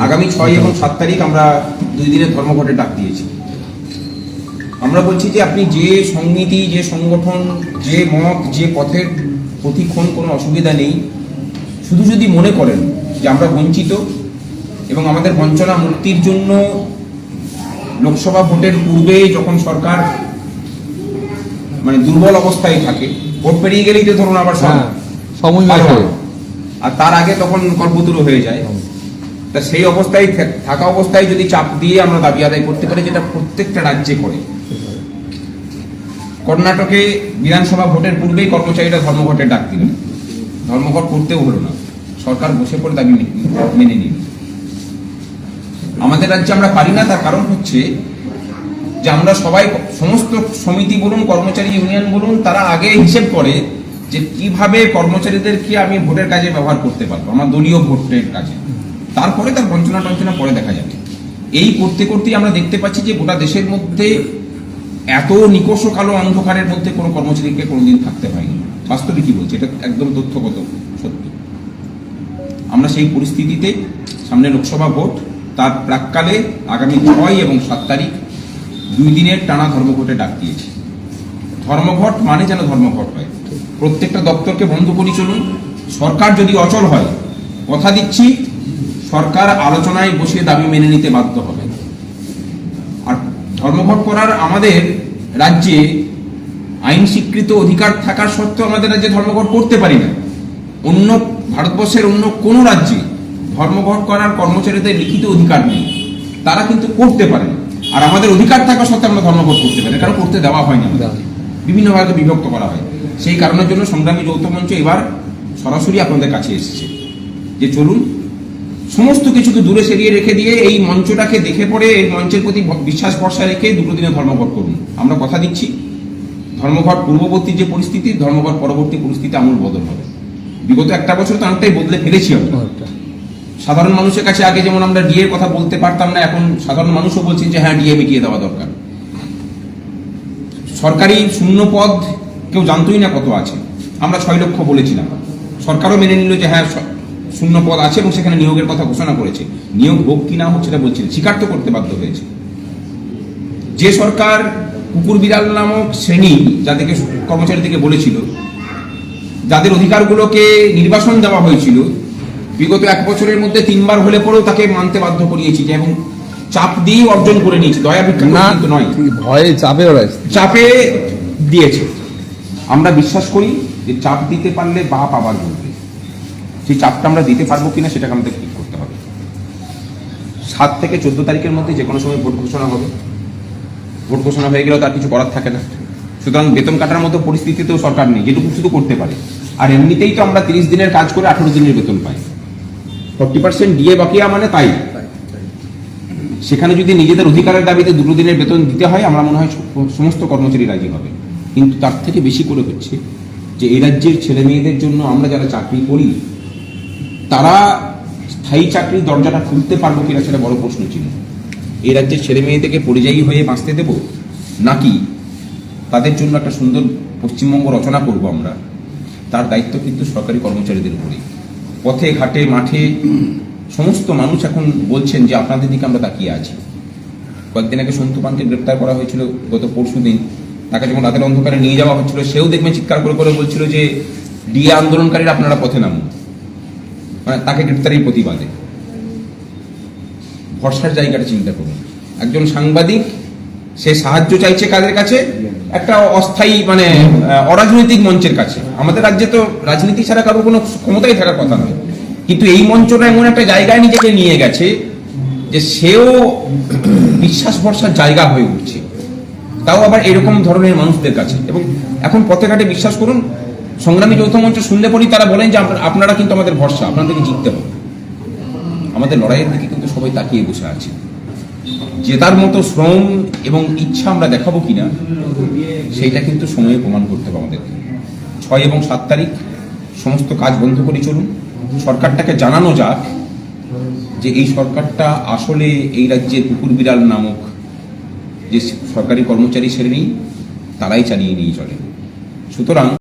আগামী- ছয় এবং সাত তারিখ আমরা দুই দিনের ধর্মঘটে ডাক দিয়েছি। আমরা বলছি যে আপনি যে সংগীতি যে সংগঠন যে মত যে পথের প্রতিক্ষণ কোনো অসুবিধা নেই শুধু যদি মনে করেন যে আমরা বঞ্চিত এবং আমাদের বঞ্চনা মুক্তির জন্য লোকসভা ভোটের পূর্বে যখন সরকার মানে দুর্বল অবস্থায় থাকে ভোট পেরিয়ে গেলেই তো ধরুন আবার হ্যাঁ সময়। আর তার আগে তখন কল্পতুরু হয়ে যায়। তা সেই অবস্থায় থাকা অবস্থায় যদি চাপ দিয়ে আমরা দাবি আদায় করতে পারি, যেটা প্রত্যেকটা রাজ্যে করে। কর্ণাটকে বিধানসভা ভোটের পূর্বেই কর্মচারীরা ধর্মঘটে ডাক দিলেন ধর্মঘট করতেও হলো না। সরকার বসে পড়ে দাবি মেনে নিল। আমাদের রাজ্যে আমরা পারি না, তার কারণ হচ্ছে যে আমরা সবাই সমস্ত সমিতি বলুন, কর্মচারী ইউনিয়ন বলুন, তারা আগে হিসেব করে যে কীভাবে কর্মচারীদেরকে আমি ভোটের কাজে ব্যবহার করতে পারব, আমার দলীয় ভোটের কাজে। তারপরে তার বঞ্চনা টঞ্চনা পরে দেখা যাবে। এই করতে করতেই আমরা দেখতে পাচ্ছি যে গোটা দেশের মধ্যে এত নিকষ কালো অন্ধকারের মধ্যে কোনো কর্মচারীকে কোনোদিন থাকতে হয়নি। বাস্তবে কি বলছে? এটা একদম তথ্যগত সত্য। আমরা সেই পরিস্থিতিতে সামনে লোকসভা ভোট, তার প্রাককালে আগামী ছয় এবং সাত তারিখ দুই দিনের টানা ধর্মঘটে ডাক দিয়েছি। ধর্মঘট মানে যেন ধর্মঘট হয়। প্রত্যেকটা দপ্তরকে বন্ধ করি চলুন। সরকার যদি অচল হয়, কথা দিচ্ছি সরকার আলোচনায় বসে দাবি মেনে নিতে বাধ্য হবে। আর ধর্মঘট করার আমাদের রাজ্যে আইন স্বীকৃত অধিকার থাকার সত্ত্বেও আমাদের রাজ্যে ধর্মঘট করতে পারি না। অন্য ভারতবর্ষের অন্য কোনো রাজ্যে ধর্মঘট করার কর্মচারীদের লিখিত অধিকার নেই। তারা কিন্তু করতে পারে। আর আমাদের অধিকার থাকা সত্ত্বেও আমরা ধর্মঘট করতে পারি কারণ করতে দেওয়া হয় না। বিভিন্ন ভাগে বিভক্ত করা হয়। সেই কারণের জন্য সংগ্রামী যৌথ মঞ্চ এবার সরাসরি আপনাদের কাছে এসেছে। যে চলুন সমস্ত কিছুকে দূরে সরিয়ে রেখে দিয়ে এই মঞ্চটাকে দেখে পড়ে এই মঞ্চের প্রতি বিশ্বাস ভরসা রেখে দুটো দিনে ধর্মঘট করুন। আমরা কথা দিচ্ছি। ধর্মঘট পূর্ববর্তী যে পরিস্থিতি ধর্মঘট পরবর্তী পরিস্থিতি আমূল বদল হবে। বিগত একটা বছর তো অনেকটাই বদলে ফেলেছি আমরা। সাধারণ মানুষের কাছে আগে যেমন আমরা ডিএ কথা বলতে পারতাম না এখন সাধারণ মানুষও বলছেন যে হ্যাঁ ডিএ মিটিয়ে দেওয়া দরকার। সরকারি শূন্য পদ কেউ জানতোই না কত আছে। আমরা ছয় লক্ষ বলেছিলাম। সরকারও মেনে নিল যে হ্যাঁ শূন্য পদ আছে এবং সেখানে নিয়োগের কথা ঘোষণা করেছে। নিয়োগ হোক কি না হোক সেটা বলছিল স্বীকার তো করতে বাধ্য হয়েছে। যে সরকার কুকুর বিড়াল নামক শ্রেণি যাদেরকে কর্মচারীদেরকে বলেছিল যাদের অধিকারগুলোকে নির্বাসন দেওয়া হয়েছিল বিগত এক বছরের মধ্যে তিনবার হলে পরেও তাকে মানতে বাধ্য করিয়েছি যে এবং চাপ দিয়ে অর্জন করে নিয়েছি। দয়া ভিক্ষা নয়। ভয়ে চাপে চাপে দিয়েছে। আমরা বিশ্বাস করি যে চাপ দিতে পারলে বাপ আবার বলবে। সেই চাপটা আমরা দিতে পারব কিনা সেটাকে আমাদের ঠিক করতে হবে। সাত থেকে চোদ্দ তারিখের মধ্যে যে কোনো সময় ভোট ঘোষণা হবে। ভোট ঘোষণা হয়ে গেলেও তার কিছু করার থাকে না। সুতরাং বেতন কাটার মতো পরিস্থিতিতেও সরকার নেই, যেটুকু শুধু করতে পারে। আর এমনিতেই তো আমরা তিরিশ দিনের কাজ করে আঠারো দিনের বেতন পাই। ফর্টি পার্সেন্ট ডিএ বাকিয়া মানে তাই। সেখানে যদি নিজেদের অধিকারের দাবিতে দুটো দিনের বেতন দিতে হয়, আমরা মনে হয় সমস্ত কর্মচারী রাজি হবে। কিন্তু তার থেকে বেশি করে হচ্ছে যে এই রাজ্যের ছেলে মেয়েদের জন্য আমরা যারা চাকরি করি তারা স্থায়ী চাকরির দরজাটা খুলতে পারব কিনা সেটা বড় প্রশ্ন ছিল। এই রাজ্যের ছেলে মেয়েদেরকে পরিযায়ী হয়ে বাঁচতে দেব? নাকি তাদের জন্য একটা সুন্দর পশ্চিমবঙ্গ রচনা করব আমরা? তার দায়িত্ব কিন্তু সরকারি কর্মচারীদের উপরেই। পথে, ঘাটে, মাঠে সমস্ত মানুষ এখন বলছেন যে আপনাদের দিকে আমরা তাকিয়ে আছি। কয়েকদিন আগে সন্তু পানকে গ্রেপ্তার করা হয়েছিল গত পরশু দিন। তাকে যখন রাতের অন্ধকারে নিয়ে যাওয়া হচ্ছিল, সেও দেখবেন চিৎকার করে করে বলছিল যে, ডিএ আন্দোলনকারীরা আপনারা পথে নামুন। মানে তাকে গ্রেপ্তারের প্রতিবাদে। ভরসার জায়গাটা চিন্তা করুন। একজন সাংবাদিক, সে সাহায্য চাইছে কাদের কাছে? একটা অস্থায়ী মানে অরাজনৈতিক মঞ্চের কাছে। আমাদের রাজ্যে তো রাজনীতি ছাড়া কারোর কোনো ক্ষমতাই থাকার কথা নয়। কিন্তু এই মঞ্চটা এমন একটা জায়গায় নিজেকে নিয়ে গেছে যে সেও বিশ্বাস ভরসার জায়গা হয়ে উঠছে। তাও আবার এরকম ধরনের মানুষদের কাছে। এবং এখন পথে ঘাটে বিশ্বাস করুন সংগ্রামী যৌথ মঞ্চ শুনলে পরই তারা বলেন যে আপনারা- আপনারা কিন্তু আমাদের ভরসা আপনাদেরকে জিততে হবে। আমাদের লড়াইয়ের দিকে কিন্তু সবাই তাকিয়ে বসে আছে। জেতার মতো শ্রম এবং ইচ্ছা আমরা দেখাবো কিনা, সেইটা কিন্তু সময়ে প্রমাণ করতে হবে আমাদেরকে। ছয় এবং সাত তারিখ, সমস্ত কাজ বন্ধ করে চলুন। সরকারটাকে জানানো যাক যে এই সরকারটা আসলে এই রাজ্যের কুকুর বিড়াল নামক যে সরকারি কর্মচারী শ্রেণি তারাই চালিয়ে নিয়ে চলে। সুতরাং